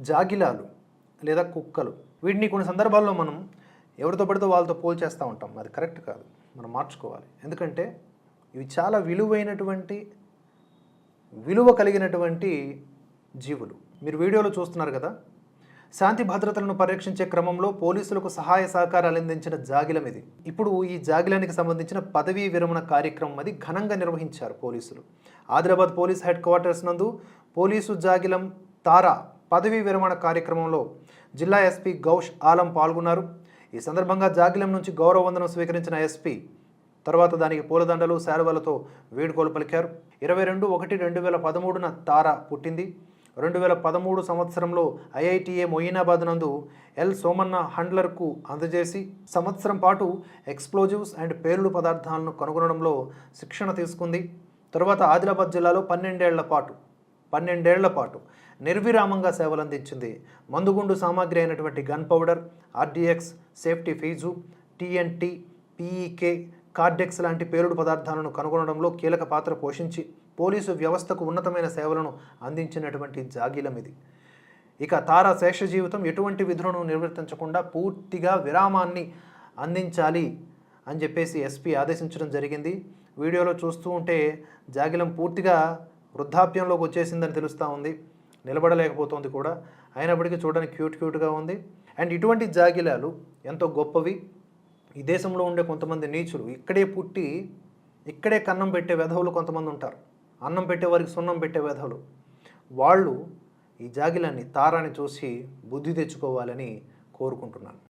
జాగిలాలు లేదా కుక్కలు. వీటిని కొన్ని సందర్భాల్లో మనం ఎవరితో పడితే వాళ్ళతో పోల్చేస్తూ ఉంటాం. అది కరెక్ట్ కాదు. మనం మార్చుకోవాలి. ఎందుకంటే ఇవి చాలా విలువైనటువంటి విలువ కలిగినటువంటి జీవులు. మీరు వీడియోలో చూస్తున్నారు కదా? శాంతి భద్రతలను పరీక్షించే క్రమంలో పోలీసులకు సహాయ సహకారాలు అందించిన జాగిలం ఇది. ఇప్పుడు ఈ జాగిలానికి సంబంధించిన పదవీ విరమణ కార్యక్రమం అది ఘనంగా నిర్వహించారు పోలీసులు. ఆదిలాబాద్ పోలీస్ హెడ్ క్వార్టర్స్ నందు పోలీసు జాగిలం తారా పదవీ విరమణ కార్యక్రమంలో జిల్లా ఎస్పీ గౌష్ ఆలం పాల్గొన్నారు. ఈ సందర్భంగా జాగిలం నుంచి గౌరవ వందనం స్వీకరించిన ఎస్పీ తర్వాత దానికి పూలదండలు శాలువలతో వేడుకోలు పలికారు. ఇరవై రెండు ఒకటి రెండు వేల పదమూడున తార పుట్టింది. రెండు వేల పదమూడు సంవత్సరంలో ఐఐటిఏ మొయినాబాద్ నందు ఎల్ సోమన్న హండ్లర్కు అందజేసి సంవత్సరం పాటు ఎక్స్ప్లోజివ్స్ అండ్ పేలుడు పదార్థాలను కనుగొనడంలో శిక్షణ తీసుకుంది. తరువాత ఆదిలాబాద్ జిల్లాలో పన్నెండేళ్ళ పాటు పన్నెండేళ్ళ పాటు నిర్విరామంగా సేవలందించింది. మందుగుండు సామాగ్రి అయినటువంటి gunpowder RDX safety fuse TNT PEK Cordex లాంటి పేలుడు పదార్థాలను కనుగొనడంలో కీలక పాత్ర పోషించి పోలీసు వ్యవస్థకు ఉన్నతమైన సేవలను అందించినటువంటి జాగిలం ఇది. ఇక తారా శేష జీవితం ఎటువంటి విధులను నిర్వర్తించకుండా పూర్తిగా విరామాన్ని అందించాలి అని చెప్పేసి ఎస్పీ ఆదేశించడం జరిగింది. వీడియోలో చూస్తూ ఉంటే జాగిలం పూర్తిగా వృద్ధాప్యంలోకి వచ్చేసిందని తెలుస్తూ ఉంది. నిలబడలేకపోతుంది కూడా. అయినప్పటికీ చూడడానికి క్యూట్ క్యూట్గా ఉంది. అండ్ ఇటువంటి జాగిలాలు ఎంతో గొప్పవి. ఈ దేశంలో ఉండే కొంతమంది నీచులు ఇక్కడే పుట్టి ఇక్కడే కన్నం పెట్టే వెధవులు కొంతమంది ఉంటారు. అన్నం పెట్టే వారికి సున్నం పెట్టే వెధవులు. వాళ్ళు ఈ జాగిలాన్ని తారాన్ని చూసి బుద్ధి తెచ్చుకోవాలని కోరుకుంటున్నాను.